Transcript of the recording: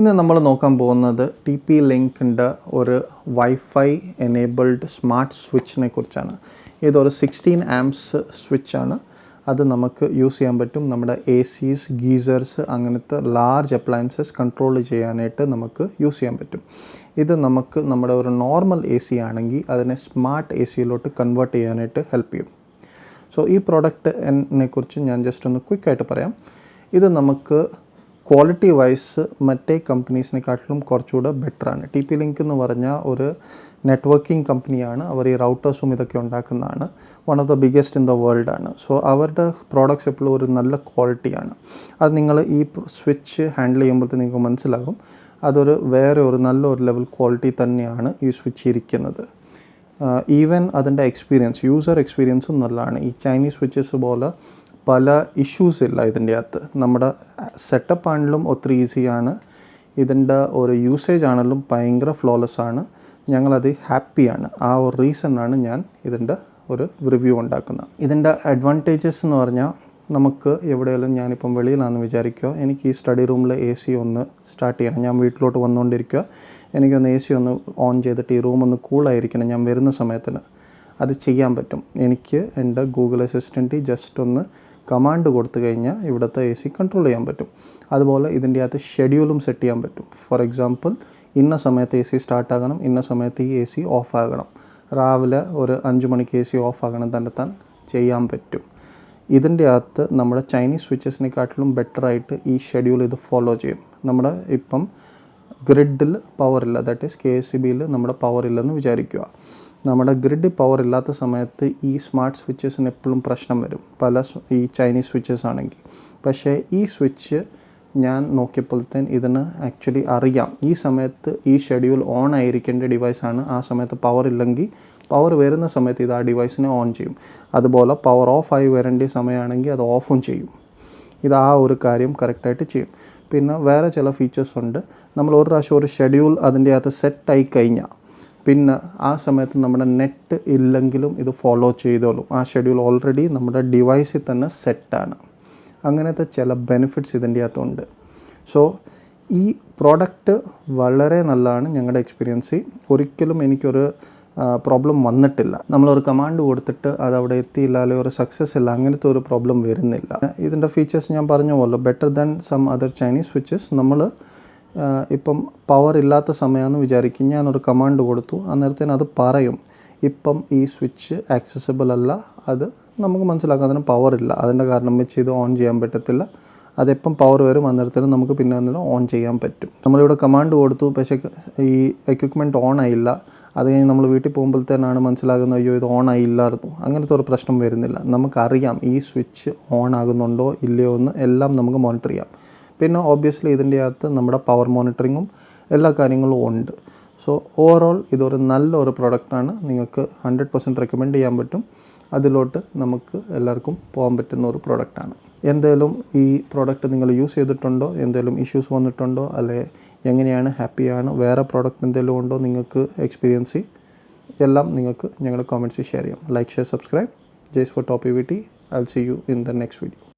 ഇന്ന് നമ്മൾ നോക്കാൻ പോകുന്നത് ടി പി ലിങ്കിന്റെ ഒരു വൈഫൈ എനേബിൾഡ് സ്മാർട്ട് സ്വിച്ചിനെ കുറിച്ചാണ്. ഇതൊരു സിക്സ്റ്റീൻ ആംസ് സ്വിച്ചാണ് അത് നമുക്ക് യൂസ് ചെയ്യാൻ പറ്റും. നമ്മുടെ എ സീസ് ഗീസേഴ്സ് അങ്ങനത്തെ ലാർജ് അപ്ലയൻസസ് കൺട്രോൾ ചെയ്യാനായിട്ട് നമുക്ക് യൂസ് ചെയ്യാൻ പറ്റും. ഇത് നമുക്ക് നമ്മുടെ ഒരു നോർമൽ എ സി ആണെങ്കിൽ അതിനെ സ്മാർട്ട് എ സിയിലോട്ട് കൺവേർട്ട് ചെയ്യാനായിട്ട് ഹെൽപ്പ് ചെയ്യും. സോ ഈ പ്രോഡക്റ്റ് കുറിച്ച് ഞാൻ ജസ്റ്റ് ഒന്ന് ക്വിക്കായിട്ട് പറയാം. ഇത് നമുക്ക് ക്വാളിറ്റി വൈസ് മറ്റേ കമ്പനീസിനെക്കാട്ടിലും കുറച്ചുകൂടെ ബെറ്ററാണ് ടി പി ലിങ്ക് എന്ന് പറഞ്ഞാൽ ഒരു നെറ്റ്വർക്കിംഗ് കമ്പനിയാണ് അവർ ഈ റൗട്ടേഴ്സും ഇതൊക്കെ ഉണ്ടാക്കുന്നതാണ്. One of the biggest in the world ആണ്. സോ അവരുടെ പ്രോഡക്റ്റ്സ് എപ്പോഴും ഒരു നല്ല ക്വാളിറ്റിയാണ് അത് നിങ്ങൾ ഈ സ്വിച്ച് ഹാൻഡിൽ ചെയ്യുമ്പോഴത്തേക്ക് നിങ്ങൾക്ക് മനസ്സിലാകും. അതൊരു വേറെ ഒരു നല്ല ഒരു ലെവൽ ക്വാളിറ്റി തന്നെയാണ് ഈ സ്വിച്ച് ഇരിക്കുന്നത്. ഈവൻ അതിന്റെ എക്സ്പീരിയൻസ് യൂസർ എക്സ്പീരിയൻസും നല്ലതാണ്. ഈ ചൈനീസ് സ്വിച്ചസ് പോലെ പല ഇഷ്യൂസ് ഇല്ല ഇതിന്റെ അകത്ത്. നമ്മുടെ സെറ്റപ്പ് ആണെങ്കിലും ഒത്തിരി ഈസിയാണ് ഇതിന്റെ ഒരു യൂസേജ് ആണെങ്കിലും ഭയങ്കര ഫ്ലോലെസ് ആണ്. ഞങ്ങളത് ഹാപ്പിയാണ് ആ ഒരു റീസണാണ് ഞാൻ ഇതിന്റെ ഒരു റിവ്യൂ ഉണ്ടാക്കുന്നത്. ഇതിന്റെ അഡ്വാന്റേജസ് എന്ന് പറഞ്ഞാൽ നമുക്ക് എവിടെയെങ്കിലും ഞാനിപ്പം വെളിയിലാണെന്ന് വിചാരിക്കുക എനിക്ക് ഈ സ്റ്റഡി റൂമിൽ എ സി ഒന്ന് സ്റ്റാർട്ട് ചെയ്യണം. ഞാൻ വീട്ടിലോട്ട് വന്നുകൊണ്ടിരിക്കുക. എനിക്കൊന്ന് എ സി ഒന്ന് ഓൺ ചെയ്തിട്ട് ഈ റൂം ഒന്ന് കൂളായിരിക്കണം ഞാൻ വരുന്ന സമയത്തിന്. അത് ചെയ്യാൻ പറ്റും. എനിക്ക് എന്റെ ഗൂഗിൾ അസിസ്റ്റന്റ് ജസ്റ്റ് ഒന്ന് കമാൻഡ് കൊടുത്തു കഴിഞ്ഞാൽ ഇവിടുത്തെ എ സി കൺട്രോൾ ചെയ്യാൻ പറ്റും. അതുപോലെ ഇതിന്റെ അകത്ത് ഷെഡ്യൂളും സെറ്റ് ചെയ്യാൻ പറ്റും. ഫോർ എക്സാമ്പിൾ ഇന്ന സമയത്ത് എ സി സ്റ്റാർട്ട് ആകണം ഇന്ന സമയത്ത് ഈ എ സി ഓഫ് ആകണം. രാവിലെ ഒരു അഞ്ച് മണിക്ക് എ സി ഓഫ് ആകണം തന്നെ താൻ ചെയ്യാൻ പറ്റും. ഇതിന്റെ അകത്ത് നമ്മുടെ ചൈനീസ് സ്വിച്ചസിനെക്കാട്ടിലും ബെറ്ററായിട്ട് ഈ ഷെഡ്യൂൾ ഇത് ഫോളോ ചെയ്യും. നമ്മുടെ ഇപ്പം ഗ്രിഡിൽ പവർ ഇല്ല. That is K S C ബിയിൽ നമ്മുടെ പവർ ഇല്ലെന്ന് വിചാരിക്കുക. നമ്മുടെ ഗ്രിഡ് പവർ ഇല്ലാത്ത സമയത്ത് ഈ സ്മാർട്ട് സ്വിച്ചസിന് എപ്പോഴും പ്രശ്നം വരും. പല ഈ ചൈനീസ് സ്വിച്ചസ് ആണെങ്കിൽ. പക്ഷേ ഈ സ്വിച്ച് ഞാൻ നോക്കിയപ്പോഴത്തേന് ഇതിന് ആക്ച്വലി അറിയാം. ഈ സമയത്ത് ഈ ഷെഡ്യൂൾ ഓൺ ആയിരിക്കേണ്ട ഡിവൈസാണ് ആ സമയത്ത് പവർ ഇല്ലെങ്കിൽ പവർ വരുന്ന സമയത്ത് ഇത് ആ ഡിവൈസിനെ ഓൺ ചെയ്യും. അതുപോലെ പവർ ഓഫ് ആയി വരേണ്ട സമയമാണെങ്കിൽ അത് ഓഫും ചെയ്യും. ഇത് ആ ഒരു കാര്യം കറക്റ്റായിട്ട് ചെയ്യും. പിന്നെ വേറെ ചില ഫീച്ചേഴ്സ് ഉണ്ട്. നമ്മൾ ഒരു പ്രാവശ്യം ഒരു ഷെഡ്യൂൾ അതിന്റെ അകത്ത് സെറ്റായി കഴിഞ്ഞാൽ പിന്നെ ആ സമയത്ത് നമ്മുടെ നെറ്റ് ഇല്ലെങ്കിലും ഇത് ഫോളോ ചെയ്തോളും. ആ ഷെഡ്യൂൾ ഓൾറെഡി നമ്മുടെ ഡിവൈസിൽ തന്നെ സെറ്റാണ് അങ്ങനത്തെ ചില ബെനിഫിറ്റ്സ് ഇതിന്റെ അകത്തുണ്ട്. സോ ഈ പ്രോഡക്റ്റ് വളരെ നല്ലതാണ് ഞങ്ങളുടെ എക്സ്പീരിയൻസ് ഒരിക്കലും എനിക്കൊരു പ്രോബ്ലം വന്നിട്ടില്ല. നമ്മളൊരു കമാൻഡ് കൊടുത്തിട്ട് അത് അവിടെ എത്തിയില്ല ഒരു സക്സസ് ഇല്ല അങ്ങനത്തെ ഒരു പ്രോബ്ലം വരുന്നില്ല. ഇതിന്റെ ഫീച്ചേഴ്സ് ഞാൻ പറഞ്ഞ പോലെ better than some other Chinese switches നമ്മൾ ഇപ്പം പവർ ഇല്ലാത്ത സമയമെന്ന് വിചാരിക്കും. ഞാനൊരു കമാൻഡ് കൊടുത്തു. അന്നേരത്തേന് അത് പറയും. ഇപ്പം ഈ സ്വിച്ച് ആക്സസിബിൾ അല്ല. അത് നമുക്ക് മനസ്സിലാക്കാം. അതിന് പവർ ഇല്ല. അതിന്റെ കാരണം വെച്ച് ഇത് ഓൺ ചെയ്യാൻ പറ്റത്തില്ല. അതെപ്പം പവർ വരും അന്നേരത്തിന് നമുക്ക് പിന്നെ അന്നേരം ഓൺ ചെയ്യാൻ പറ്റും. നമ്മളിവിടെ കമാൻഡ് കൊടുത്തു. പക്ഷേ ഈ എക്യുപ്മെന്റ് ഓൺ ആയില്ല. അത് കഴിഞ്ഞ് നമ്മൾ വീട്ടിൽ പോകുമ്പോഴത്തേനാണ് മനസ്സിലാകുന്നത് അയ്യോ ഇത് ഓൺ ആയില്ലായിരുന്നു. അങ്ങനത്തെ ഒരു പ്രശ്നം വരുന്നില്ല. നമുക്കറിയാം ഈ സ്വിച്ച് ഓൺ ആകുന്നുണ്ടോ ഇല്ലയോ എന്ന് എല്ലാം നമുക്ക് മോണിറ്റർ ചെയ്യാം. പിന്നെ ഓബിയസ്ലി ഇതിന്റെ അകത്ത് നമ്മുടെ പവർ മോണിറ്ററിങ്ങും എല്ലാ കാര്യങ്ങളും ഉണ്ട്. സോ ഓവറോൾ ഇതൊരു നല്ലൊരു പ്രൊഡക്റ്റാണ് നിങ്ങൾക്ക് ഹൺഡ്രഡ് പെർസെന്റ് റെക്കമെൻഡ് ചെയ്യാൻ പറ്റും. അതിലോട്ട് നമുക്ക് എല്ലാവർക്കും പോകാൻ പറ്റുന്ന ഒരു പ്രൊഡക്റ്റാണ് എന്തേലും ഈ പ്രോഡക്റ്റ് നിങ്ങൾ യൂസ് ചെയ്തിട്ടുണ്ടോ? എന്തേലും ഇഷ്യൂസ് വന്നിട്ടുണ്ടോ? അല്ലെ എങ്ങനെയാണ് ഹാപ്പിയാണ് വേറെ പ്രോഡക്റ്റ് എന്തെങ്കിലും ഉണ്ടോ നിങ്ങൾക്ക് എക്സ്പീരിയൻസ് എല്ലാം നിങ്ങൾക്ക് ഞങ്ങളുടെ കോമെന്റ്സിൽ ഷെയർ ചെയ്യാം. Like share subscribe ജയ്സ് for top V T. I see you in the next video